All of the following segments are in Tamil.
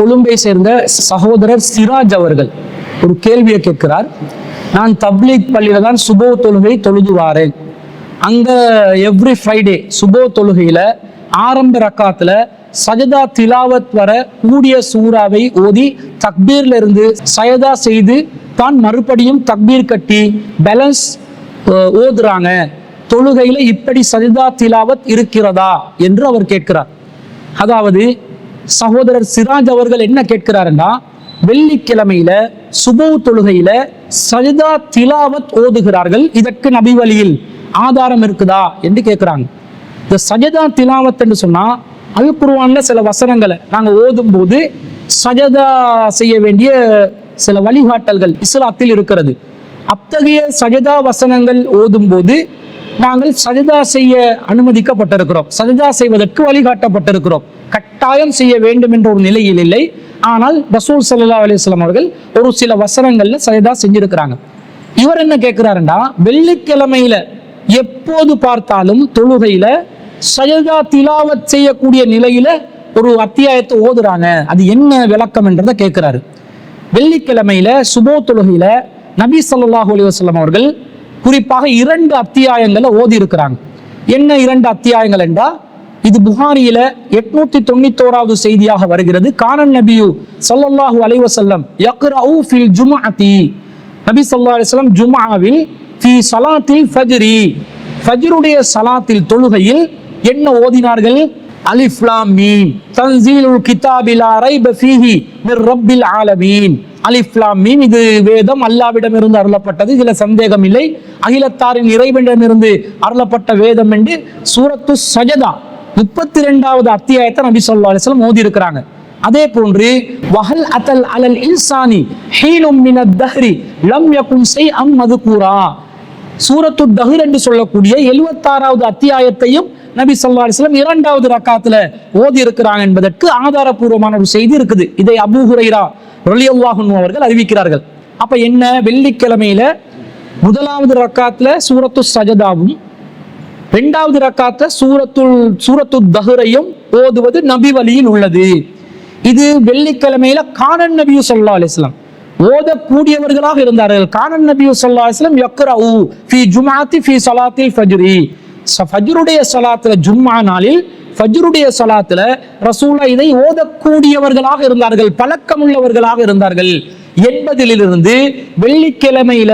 கொழும்பை சேர்ந்த சகோதரர் சிராஜ் அவர்கள் ஒரு கேள்வியை கேட்கிறார். நான் தப்லீக் பள்ளியில தான் சுபோ தொழுகை தொழுது வாரேன் அங்க எவ்ரி ஃப்ரைடே சுபோ தொழுகையில ஆரம்ப ரக்காத்துல சஜதா திலாவத் வர கூடிய சூறாவை ஓதி தக்பீர்ல இருந்து சயதா செய்து தான் மறுபடியும் தக்பீர் கட்டி பேலன்ஸ் ஓதுறாங்க. தொழுகையில இப்படி சஜதா திலாவத் இருக்கிறதா? என்று அவர் கேட்கிறார். அதாவது சகோதரர் சிராஜ் அவர்கள் என்ன கேட்கிறாருன்னா வெள்ளிக்கிழமையில சுபோ தொழுகையில சஜதா திலாவத் ஓதுகிறார்கள். இதற்கு நபி வழியில் ஆதாரம் இருக்குதா என்று கேட்கிறாங்க. இந்த சஜதா திலாவத் என்று சொன்னா அல் சில வசனங்களை நாங்க ஓதும் போது சஜதா செய்ய வேண்டிய சில வழிகாட்டல்கள் இஸ்லாத்தில் இருக்கிறது. அத்தகைய சஜதா வசனங்கள் ஓதும் போது நாங்கள் சஜிதா செய்ய அனுமதிக்கப்பட்டிருக்கிறோம். சஜிதா செய்வதற்கு வழிகாட்டப்பட்டிருக்கிறோம். கட்டாயம் செய்ய வேண்டும் என்ற ஒரு நிலையில் இல்லை. ஆனால் ரசூல் சல்லா அலிஸ்லாம் அவர்கள் ஒரு சில வசனங்கள்ல சஜிதா செஞ்சிருக்கிறாங்க. இவர் என்ன கேட்கிறாருன்னா வெள்ளிக்கிழமையில எப்போது பார்த்தாலும் தொழுகையில சஜிதா திலாவத் செய்யக்கூடிய நிலையில ஒரு அத்தியாயத்தை ஓதுறாங்க. அது என்ன விளக்கம் என்றதை கேட்கிறாரு. வெள்ளிக்கிழமையில சுபோ தொழுகையில நபி சல்லாஹூ அலி வஸ்லாம் அவர்கள் குறிப்பாக இரண்டு அத்தியாயங்களை ஓதி இருக்கிறாங்க. என்ன இரண்டு அத்தியாயங்கள் என்றா இது புகாரியில எட்நூத்தி தொண்ணூத்தோராவது செய்தியாக வருகிறது. கானன் நபியு ஸல்லல்லாஹு அலைவசல்லம் வஸல்லம் ஃபில் ஜும்அதி. நபி சொல்லா அலிஸ்லாம் ஜுமாவில் ஃபி சலாத்தில் ஃபஜ்ரி. ஃபஜ்ருடைய சலாத்தில் தொழுகையில் என்ன ஓதினார்கள்? அலிஃப்லாம் மீன் தன்சீலுல் கிதாபி ரைப ஃபீஹி மிர் ரப்பில் ஆலமீன். அலிஃப்லாமின். இது வேதம் அல்லாவிடம் இருந்து அருளப்பட்டது. இதுல சந்தேகம் இல்லை அகிலத்தாரின் இறைவனிடம் இருந்து அருளப்பட்ட வேதம் என்று சூரத்து சஜதா முப்பத்தி ரெண்டாவது அத்தியாயத்தை நபி சொல்லா அலைஹி இருக்கிறாங்க அதே போன்று வஹல் அத்தல் அலல் இன்சானி ஹீனும் மினத் தஹ்ரி லம் யகுன் ஷைஅம் மதுகூரா. சூரத்து தஹர் என்று சொல்லக்கூடிய எழுவத்தாறாவது அத்தியாயத்தையும் நபி சொல்லா அலைஹி இரண்டாவது ரக்காத்துல ஓதி இருக்கிறாங்க என்பதற்கு ஆதாரபூர்வமான ஒரு செய்தி இருக்குது. இதை அபு ஹுரைரா ரலியல்லாஹு அவர்கள் அறிவிக்கிறார்கள். அப்ப என்ன? வெள்ளிக்கிழமையில முதலாவது ரக்காத்துல சூரத்து சஜதாவும் ரெண்டாவது ரக்காத்த சூரத்துல் சூரத்து தஹரையும் ஓதுவது நபி வழியில் உள்ளது. இது வெள்ளிக்கிழமையில கானன் நபியு சொல்லா அலிஸ்லாம் ஓதக்கூடியவர்களாக இருந்தார்கள். கானன் நபி சொல்லா அலிஸ்லாம் யக்ரா யக்ரஉ ஃபி ஜுமாத்தி ஃபி சலாத்தில் ஃபஜ்ரி. ச- ஃபஜ்ருடைய சலாத்துல ஜும்மா நாளில் ஃபஜ்ருடைய சலாத்துல ரசூலா இதை ஓதக்கூடியவர்களாக இருந்தார்கள் பழக்கமுள்ளவர்களாக இருந்தார்கள் என்பதிலிருந்து வெள்ளிக்கிழமையில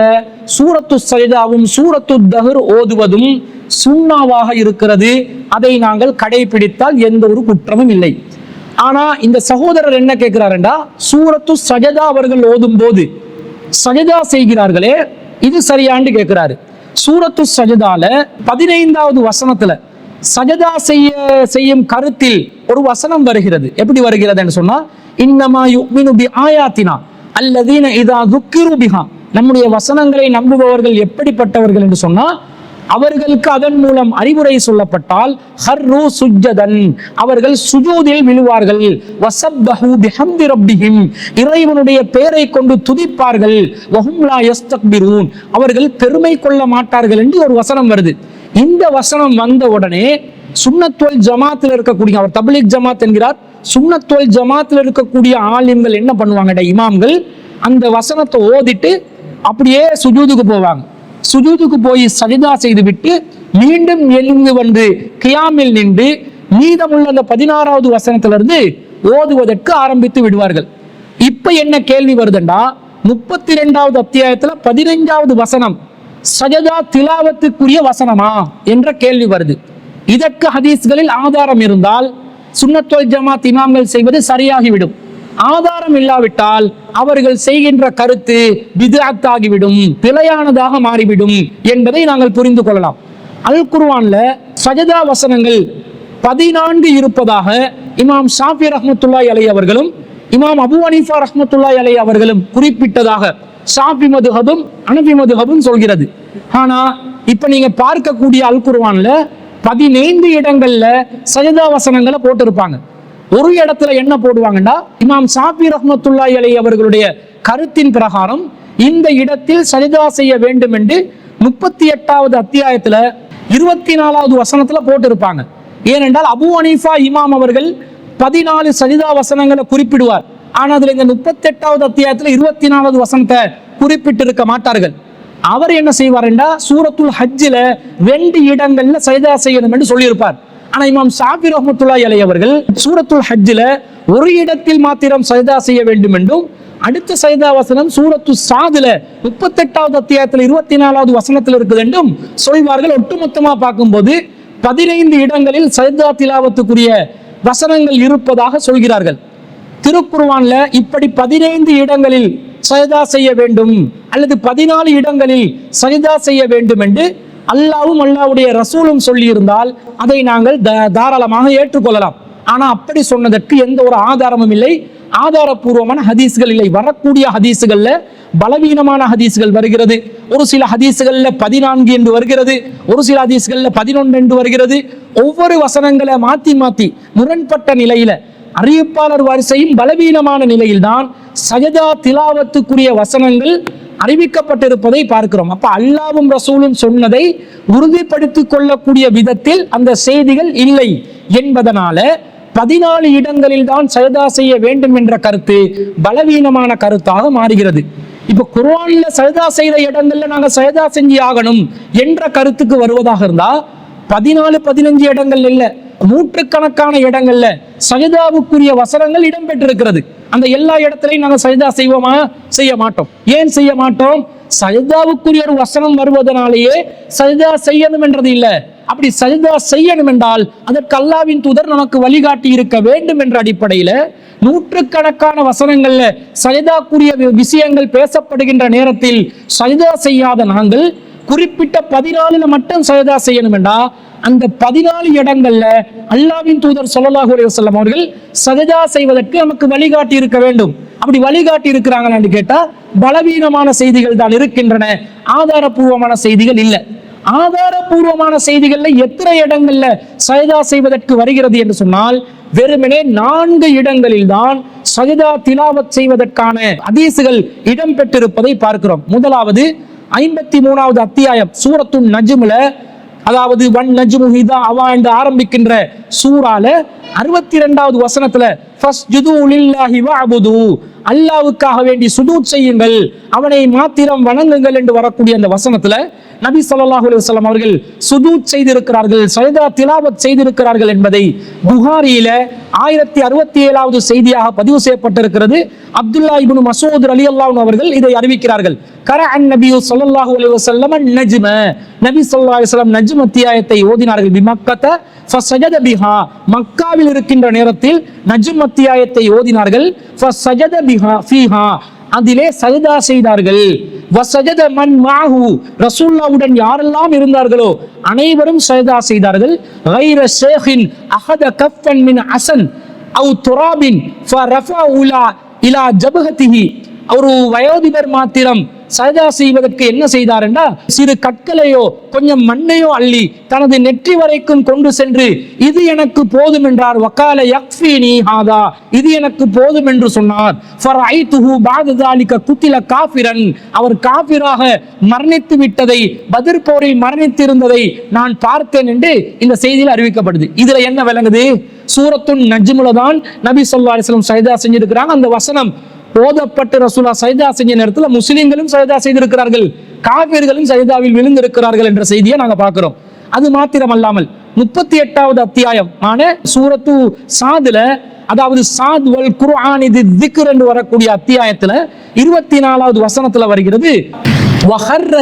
சூரத்து சஜதாவும் சூரத்து தஹர் ஓதுவதும் சுண்ணாவாக இருக்கிறது. அதை நாங்கள் கடைபிடித்தால் எந்த ஒரு குற்றமும் இல்லை. ஆனா இந்த சகோதரர் என்ன கேட்கிறாருண்டா? சூரத்து சஜதா அவர்கள் ஓதும் போது சஜதா செய்கிறார்களே இது சரியாண்டு கேட்கிறாரு. சூரத்து சஜதால பதினைந்தாவது வசனத்துல சஜதா செய்ய செய்யும் கருத்தில் ஒரு வசனம் வருகிறது. எப்படி வருகிறதுன்னு சொன்னா இன்னமா யுக்மினு பி ஆயாத்தினா அல்லதீன இதா துக்கிரு பிஹா. நம்முடைய வசனங்களை நம்புபவர்கள் எப்படிப்பட்டவர்கள் என்று சொன்னா அவர்களுக்கு அதன் மூலம் அறிவுரை சொல்லப்பட்டால் ஹர்ரு சுஜதன் அவர்கள் சுஜூதில் விழுவார்கள். வசப்பஹு பிஹம்தி ரப்பிஹிம். இறைவனுடைய பெயரை கொண்டு துதிப்பார்கள். வஹும் லா யஸ்தக்பிரூன். அவர்கள் பெருமை கொள்ள மாட்டார்கள் என்று ஒரு வசனம் வருது. இந்த வசனம் வந்த உடனே சுண்ணத்தோல் ஜமாத்தில் இருக்கக்கூடிய அவர் தப்லீக் ஜமாத் என்கிறார். சுண்ணத்தோல் ஜமாத்தில் இருக்கக்கூடிய ஆலிம்கள் என்ன பண்ணுவாங்கடா இமாம்கள்? அந்த வசனத்தை ஓதிட்டு அப்படியே சுஜூதுக்கு போவாங்க. சுஜூதுக்கு போய் சரிதா செய்து விட்டு மீண்டும் எழுந்து வந்து கியாமில் நின்று மீதமுள்ள அந்த பதினாறாவது வசனத்திலிருந்து ஓதுவதற்கு ஆரம்பித்து விடுவார்கள். இப்ப என்ன கேள்வி வருதுண்டா? முப்பத்தி ரெண்டாவது அத்தியாயத்துல பதினைஞ்சாவது வசனம் சஜதா திலாவத்துக்குரிய வசனமா என்ற கேள்வி வருது. இதற்கு ஹதீஸ்களில் ஆதாரம் இருந்தால் சுண்ணத்தோல் ஜமாத் இமாம்கள் செய்வது சரியாகிவிடும். ஆதாரம் இல்லாவிட்டால் அவர்கள் செய்கின்ற கருத்து பிதாத் பிழையானதாக மாறிவிடும் என்பதை நாங்கள் புரிந்து கொள்ளலாம். அல் குர்வான்ல சஜதா வசனங்கள் பதினான்கு இருப்பதாக இமாம் ஷாஃபி ரஹமத்துல்லாய் அலை அவர்களும் இமாம் அபு ஹனீஃபா ரஹமத்துல்லாய் அலை அவர்களும் குறிப்பிட்டதாக ஷாஃபி மதுஹபும் அனபி மதுஹபும் சொல்கிறது. ஆனா இப்ப நீங்க பார்க்கக்கூடிய அல் குருவானில் பதினைந்து இடங்கள்ல சஜதா வசனங்களை போட்டிருப்பாங்க. ஒரு இடத்துல என்ன போடுவாங்கன்னா இமாம் சாபி ரஹ்மத்துல்லாஹி அலி அவர்களுடைய கருத்தின் பிரகாரம் இந்த இடத்தில் சஜிதா செய்ய வேண்டும் என்று முப்பத்தி எட்டாவது அத்தியாயத்துல இருபத்தி நாலாவது வசனத்துல போட்டிருப்பாங்க. ஏனென்றால் அபு அனீஃபா இமாம் அவர்கள் பதினாலு சஜிதா வசனங்களை குறிப்பிடுவார். ஆனால் அதில் இந்த முப்பத்தி எட்டாவது அத்தியாயத்துல இருபத்தி நாலாவது வசனத்தை குறிப்பிட்டிருக்க மாட்டார்கள். அவர் என்ன செய்வார்டா சூரத்துல் ஹஜ்ஜில ரெண்டு இடங்கள்ல சைதா செய்யணும் என்று சொல்லியிருப்பார். ஆனால் இமாம் ஷாபி ரஹமத்துல்லா அலைஹி அவர்கள் சூரத்துல் ஹஜ்ஜில ஒரு இடத்தில் மாத்திரம் சைதா செய்ய வேண்டும் என்றும் அடுத்த சைதா வசனம் சூரத்து சாதுல முப்பத்தெட்டாவது அத்தியாயத்தில் இருபத்தி நாலாவது வசனத்தில் இருக்குது என்றும் சொல்வார்கள். ஒட்டுமொத்தமா பார்க்கும்போது பதினைந்து இடங்களில் சைதா திலாவத்துக்குரிய வசனங்கள் இருப்பதாக சொல்கிறார்கள். திருக்குர்ஆன்ல இப்படி பதினைந்து இடங்களில் சஜதா செய்ய வேண்டும் அல்லது பதினாலு இடங்களில் சஜதா செய்ய வேண்டும் என்று அல்லாவும் அல்லாவுடைய ரசூலும் சொல்லியிருந்தால் அதை நாங்கள் த- தாராளமாக ஏற்றுக்கொள்ளலாம். ஆனால் அப்படி சொன்னதற்கு எந்த ஒரு ஆதாரமும் இல்லை. ஆதாரபூர்வமான ஹதீஸ்கள் இல்லை. வரக்கூடிய ஹதீஸுகளில் பலவீனமான ஹதீஸ்கள் வருகிறது. ஒரு சில ஹதீஸுகளில் பதினான்கு என்று வருகிறது. ஒரு சில ஹதீஸ்கள்ல பதினொன்று என்று வருகிறது. ஒவ்வொரு வசனங்களை மாத்தி மாத்தி முரண்பட்ட நிலையில அறிவிப்பாளர் வரிசையும் பலவீனமான நிலையில்தான் சஜதா திலாவத்துக்குரிய வசனங்கள் அறிவிக்கப்பட்டிருப்பதை பார்க்கிறோம். அப்ப அல்லாவும் ரசூலும் சொன்னதை உறுதிப்படுத்திக் கொள்ளக்கூடிய விதத்தில் அந்த செய்திகள் இல்லை என்பதனால பதினாலு இடங்களில் தான் சஜதா செய்ய வேண்டும் என்ற கருத்து பலவீனமான கருத்தாக மாறுகிறது. இப்ப குர்ஆன்ல சஜதா செய்த இடங்கள்ல நாங்க சஜதா செஞ்சு ஆகணும் என்ற கருத்துக்கு வருவதாக இருந்தா பதினாலு பதினஞ்சு இடங்கள் இல்லை. நூற்றுக்கணக்கான இடங்கள்ல சஜிதாவுக்குரிய வசனங்கள் இடம்பெற்றிருக்கிறது. அந்த எல்லா இடத்திலையும் நாங்கள் சஜிதா செய்வோமா? செய்ய மாட்டோம். ஏன் செய்ய மாட்டோம்? சஜிதாவுக்குரிய ஒரு வசனம் வருவதனாலேயே சஜிதா செய்யணும் என்றது இல்லை. அப்படி சஜிதா செய்யணும் என்றால் அதற்கு அல்லாவின் தூதர் நமக்கு வழிகாட்டி இருக்க வேண்டும் என்ற அடிப்படையில நூற்றுக்கணக்கான வசனங்கள்ல சஜிதாக்குரிய விஷயங்கள் பேசப்படுகின்ற நேரத்தில் சஜிதா செய்யாத நாங்கள் குறிப்பிட்ட பதினாலுல மட்டும் சஜிதா செய்யணும் என்றா அந்த பதினாலு இடங்கள்ல அல்லாவின் தூதர் சொல்லலாஹு அலைஹி அவர்கள் சஜதா செய்வதற்கு நமக்கு வழிகாட்டி இருக்க வேண்டும். அப்படி வழிகாட்டி இருக்கிறாங்களான்னு கேட்டா பலவீனமான செய்திகள் தான் இருக்கின்றன. ஆதாரபூர்வமான செய்திகள் இல்லை. ஆதாரபூர்வமான செய்திகள்ல எத்தனை இடங்கள்ல சஜதா செய்வதற்கு வருகிறது என்று சொன்னால் வெறுமனே நான்கு இடங்களில் தான் சஜதா திலாவத் செய்வதற்கான ஹதீசுகள் இடம்பெற்றிருப்பதை பார்க்கிறோம். முதலாவது ஐம்பத்தி மூணாவது அத்தியாயம் சூரத்தும் நஜ்முல அதாவது வன் நஜ்முஹிதா அவா என்று ஆரம்பிக்கின்ற சூறால அறுபத்தி ரெண்டாவது வசனத்துல ஃபஸ்ஜுது லில்லாஹி வஅபுது. அல்லாஹ்வுக்காக வேண்டி சுதூத் செய்யுங்கள். அவனை மாத்திரம் வணங்குங்கள் என்று வரக்கூடிய அந்த வசனத்துல நபி சொல்லாஹு அலைஹி அவர்கள் சுதூத் செய்திருக்கிறார்கள் சைதா திலாவத் செய்திருக்கிறார்கள் என்பதை புகாரியில ஆயிரத்தி அறுபத்தி ஏழாவது செய்தியாக பதிவு செய்யப்பட்டிருக்கிறது. அப்துல்லா இப்னு மசூத் ரலியல்லாஹு அவர்கள் இதை அறிவிக்கிறார்கள். கர அன் நபியு சொல்லாஹு அலுவலம் நஜ்ம. நபி சொல்லாஹ் அலைஹி வஸல்லம் அத்தியாயத்தை ஓதினார்கள். விமக்கத்தை பிஹா மக்காவில் இருக்கின்ற நேரத்தில் நஜும் அத்தியாயத்தை ஓதினார்கள் அதிலே சஜதா செய்தார்கள் வசஜத மன் மாஹு ரசூல்லாவுடன் யாரெல்லாம் இருந்தார்களோ அனைவரும் சஜதா செய்தார்கள் கைர ஷேஹின் அஹத கஃபன் மின் அசன் அவு துராபின் ஃப ரஃபா உலா இலா ஜபஹதிஹி ஒரு வயோதிபர் மாத்திரம் சஜா செய்வதற்கு என்ன செய்தார் என்றால் சிறு கற்களையோ கொஞ்சம் மண்ணையோ அள்ளி தனது நெற்றி வரைக்கும் கொண்டு சென்று இது எனக்கு போதும் என்றார். வக்கால யக்ஃபீனி ஹாதா இது எனக்கு போதும் என்று சொன்னார். ஃபரைதுஹு பாத தாலிக குத்தில காஃபிரன் அவர் காஃபிராக மரணித்து விட்டதை பதிர் போரில் மரணித்திருந்ததை நான் பார்த்தேன் என்று இந்த செய்தியில் அறிவிக்கப்படுது. இதுல என்ன விளங்குது? சூரத்துன் நஜ்முல தான் நபி சொல்லா அலிஸ்லம் சைதா செஞ்சிருக்கிறாங்க. அந்த வசனம் ஓதப்பட்டு ரசூலா சைதா செஞ்ச நேரத்தில் முஸ்லீம்களும் சஜதா செய்திருக்கிறார்கள். காவிர்களும் சஜதாவில் விழுந்திருக்கிறார்கள் என்ற செய்தியை நாங்க பார்க்கிறோம். அது மாத்திரம் அல்லாமல் முப்பத்தி எட்டாவது அத்தியாயம் ஆன சூரத்து சாதுல அதாவது சாத் வல் குர்ஆன் இது திக்ர் என்று வரக்கூடிய அத்தியாயத்துல இருபத்தி நாலாவது வசனத்துல வருகிறது. வஹர்ர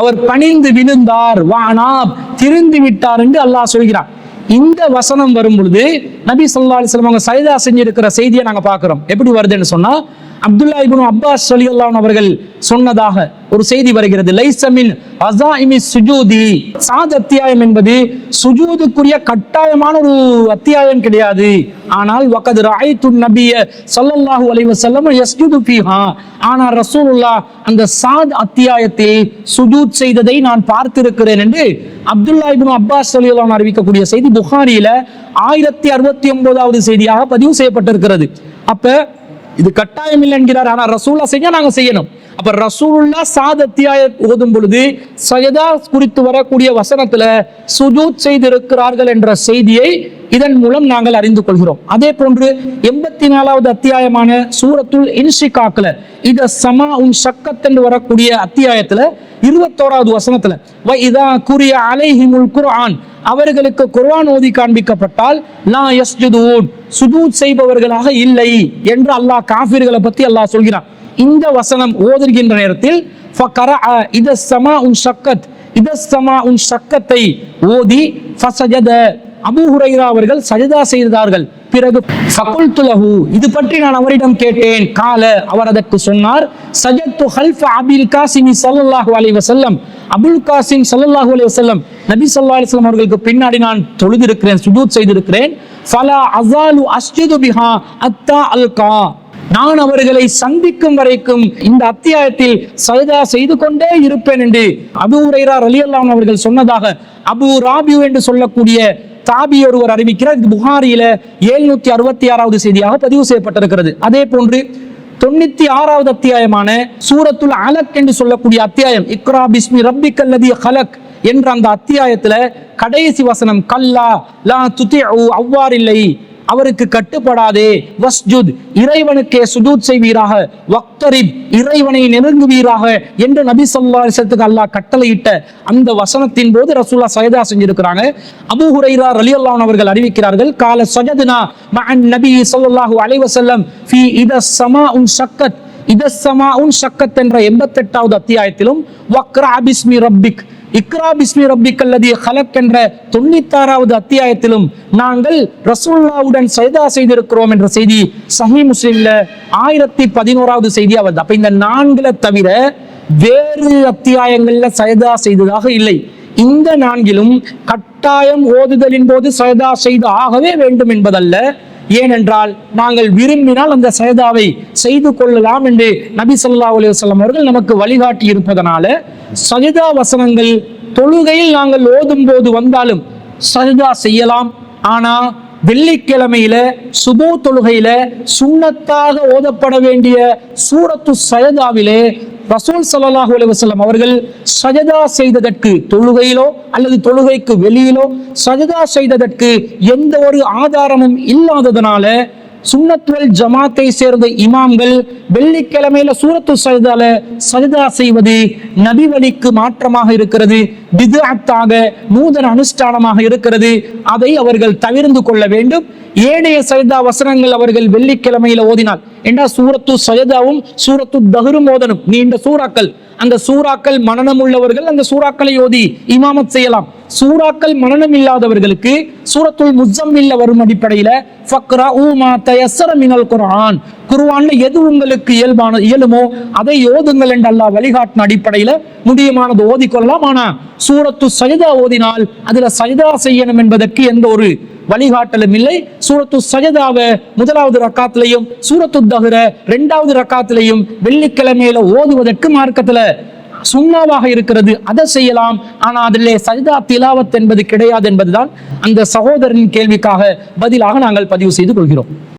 அவர் பணிந்து விழுந்தார். வானாப் திரிந்து விட்டார் என்று அல்லாஹ் சொல்கிறான். இந்த வசனம் வரும் பொழுது நபி சொல்லா அலிஸ்லாம் அவங்க சைதா செஞ்சிருக்கிற செய்தியை நாங்க பார்க்குறோம். எப்படி வருதுன்னு சொன்னா அப்துல்லா இபுன் அப்பாஸ் ஸலியல்லாஹு அவர்கள் சொன்னதாக ஒரு செய்தி வருகிறது. லைசமின் அசாஇமி சுஜூதி. சாத் அத்தியாயம் என்பது சுஜூதுக்குரிய கட்டாயமான ஒரு அத்தியாயம் கிடையாது. ஆனால் வகத் ராய்து நபிய சல்லல்லாஹு அலைஹி செல்லம் எஸ்ஜுது ஃபீஹா. ஆனால் ரசூலுல்லா அந்த சாத் அத்தியாயத்தில் சுஜூத் செய்ததை நான் பார்த்திருக்கிறேன் என்று அப்துல்லா இப்னு அப்பாஸ் ஸலியல்லாஹு அறிவிக்கக்கூடிய செய்தி புகாரியில ஆயிரத்தி அறுபத்தி ஒன்பதாவது செய்தியாக பதிவு செய்யப்பட்டிருக்கிறது. அப்ப இது கட்டாயம் இல்லை என்கிறார் ஆனால் ரசூல்லா செய்ய நாங்க செய்யணும். அப்ப ரசூல்லா சாதத்தியாய அத்தியாயம் ஓதும் பொழுது சஜதா குறித்து வரக்கூடிய வசனத்துல சுஜூத் செய்திருக்கிறார்கள் என்ற செய்தியை இதன் மூலம் நாங்கள் அறிந்து கொள்கிறோம். அதே போன்று எண்பத்தி நாலாவது அத்தியாயமான சூரத்துல் இன்ஷிகாக்ல இத சமா உன் சக்கத் என்று வரக்கூடிய அத்தியாயத்துல இருபத்தோராவது வசனத்துல வ இதா கூறிய அலைஹிமுல் குர்ஆன் அவர்களுக்கு குர்வான் ஓதி காண்பிக்கப்பட்டால் லா யஸ்ஜுதூன் சுஜூத் செய்பவர்களாக இல்லை என்று அல்லாஹ் காஃபிர்களை பத்தி அல்லாஹ் சொல்கிறான். இந்த வசனம் ஓதுகின்ற நேரத்தில் ஃபகரஅ இத சமா உன் சக்கத் இத சமா உன் சக்கத்தை ஓதி ஃபசஜத அபு ஹுரைரா அவர்கள் சஜிதா செய்தார்கள். பிறகு ஃபகுல்து இது பற்றி நான் அவரிடம் கேட்டேன். கால அவர் அதற்கு சொன்னார். சஜத்து ஹல்ஃப அபில் காசிமி சல்லாஹு அலி வசல்லம் அபுல் காசிம் சல்லாஹு அலி வசல்லம் நபி ஸல்லல்லாஹு அலைஹி அவர்களுக்கு பின்னாடி நான் தொழுதிருக்கிறேன் சுஜூத் செய்திருக்கிறேன். ஃபலா அசாலு அஸ்ஜிது பிஹா அத்தா அல்கா நான் அவர்களை சந்திக்கும் வரைக்கும் இந்த அத்தியாயத்தில் சஜதா செய்து கொண்டே இருப்பேன் என்று அபு உரைரா அல்லாம் அவர்கள் சொன்னதாக அபு ராபியூ என்று சொல்லக்கூடிய தாபி ஒருவர் அறிவிக்கிறார். இது புகாரியில எழுநூத்தி அறுபத்தி ஆறாவது செய்தியாக பதிவு செய்யப்பட்டிருக்கிறது. அதே போன்று தொண்ணூத்தி ஆறாவது அத்தியாயமான சூரத்துல் அலக் என்று சொல்லக்கூடிய அத்தியாயம் இக்ரா பிஸ்மி ரப்பிக்கல்லதி ஹலக் என்ற அந்த அத்தியாயத்துல கடைசி வசனம் கல்லா லா துதிஉ அவ்வாறில்லை அவருக்கு கட்டுப்படாதே. வஸ்ஜுத் இறைவனுக்கே சுஜூத் செய்வீராக. வக்தரிப் இறைவனை நெருங்குவீராக என்று நபி ஸல்லல்லாஹு அலைஹி அல்லாஹ் கட்டளையிட்ட அந்த வசனத்தின் போது ரசூல்லா சஜதா செஞ்சிருக்கிறாங்க. அபு ஹுரைரா அலி அல்லான் அவர்கள் அறிவிக்கிறார்கள் கால சஜதுனா மகன் நபி ஸல்லல்லாஹு அலைவசல்லம் ஃபி இத சமா உன் ஷக்கத். இத ஸமாஉன் ஷக்கத் என்ற 88வது அத்தியாயத்திலும் வக்ரா அபிஸ்மி ரப்பிக் இக்ரா பிஸ்மி ரப்பிக்கல்லதி ஹலக் என்ற தொண்ணூத்தாறாவது அத்தியாயத்திலும் நாங்கள் ரசூல்லாவுடன் சைதா செய்திருக்கிறோம் என்ற செய்தி சஹி முஸ்லிம்ல ஆயிரத்தி பதினோராவது செய்தி அவர் அப்ப இந்த நான்குல தவிர வேறு அத்தியாயங்கள்ல சைதா செய்ததாக இல்லை. இந்த நான்கிலும் கட்டாயம் ஓதுதலின் போது சைதா செய்து ஆகவே வேண்டும் என்பதல்ல. ஏனென்றால் நாங்கள் விரும்பினால் அந்த சயதாவை செய்து கொள்ளலாம் என்று நபி சொல்லா அலைஹி அவர்கள் நமக்கு வழிகாட்டி இருப்பதனால சஜிதா வசனங்கள் தொழுகையில் நாங்கள் ஓதும் போது வந்தாலும் சஜிதா செய்யலாம். ஆனா வெள்ளிக்கிழமையில சுபோ தொழுகையில சுண்ணத்தாக ஓதப்பட வேண்டிய சூரத்து சயதாவிலே ரசூல் ஸல்லல்லாஹு அலுவலம் அவர்கள் சஜதா செய்ததற்கு தொழுகையிலோ அல்லது தொழுகைக்கு வெளியிலோ சஜதா செய்ததற்கு எந்த ஒரு ஆதாரமும் இல்லாததனால சுண்ணத்வல் ஜமாத்தை சேர்ந்த இமாம்கள் வெள்ளிக்கிழமையில சூரத்து சஜதால சஜதா செய்வது நபி வழிக்கு மாற்றமாக இருக்கிறது பிதாத்தாக நூதன அனுஷ்டானமாக இருக்கிறது. அதை அவர்கள் தவிர்ந்து கொள்ள வேண்டும். ஏனைய சஜிதா வசனங்கள் அவர்கள் வெள்ளிக்கிழமையில ஓதினால் என்றா சூரத்து சஜதாவும் சூரத்து தகுரும் ஓதனும் நீண்ட சூறாக்கள். அந்த சூறாக்கள் மனநம் உள்ளவர்கள் அந்த சூறாக்களை ஓதி இமாமத் செய்யலாம். சூறாக்கள் மனநம் இல்லாதவர்களுக்கு சூரத்துல் முஸ்ஸம்மில்ல வரும் அடிப்படையில ஃபக்ரா ஊமா தயசர மினல் குரான் குருவான்ல எது உங்களுக்கு இயல்பான இயலுமோ அதை ஓதுங்கள் என்று அல்லாஹ் வழிகாட்டின அடிப்படையில முடியுமானது ஓதிக்கொள்ளலாம். ஆனா சூரத்து சஜிதா ஓதினால் அதுல சஜிதா செய்யணும் என்பதற்கு எந்த ஒரு வழிகாட்டலும் இல்லை சூரத்து சஜதாவை முதலாவது ரக்காத்திலையும் சூரத்து தகுர இரண்டாவது ரக்காத்திலையும் வெள்ளிக்கிழமையில ஓதுவதற்கு மார்க்கத்துல சுண்ணாவாக இருக்கிறது. அதை செய்யலாம். ஆனா அதிலே சஜதா திலாவத் என்பது கிடையாது என்பதுதான் அந்த சகோதரனின் கேள்விக்காக பதிலாக நாங்கள் பதிவு செய்து கொள்கிறோம்.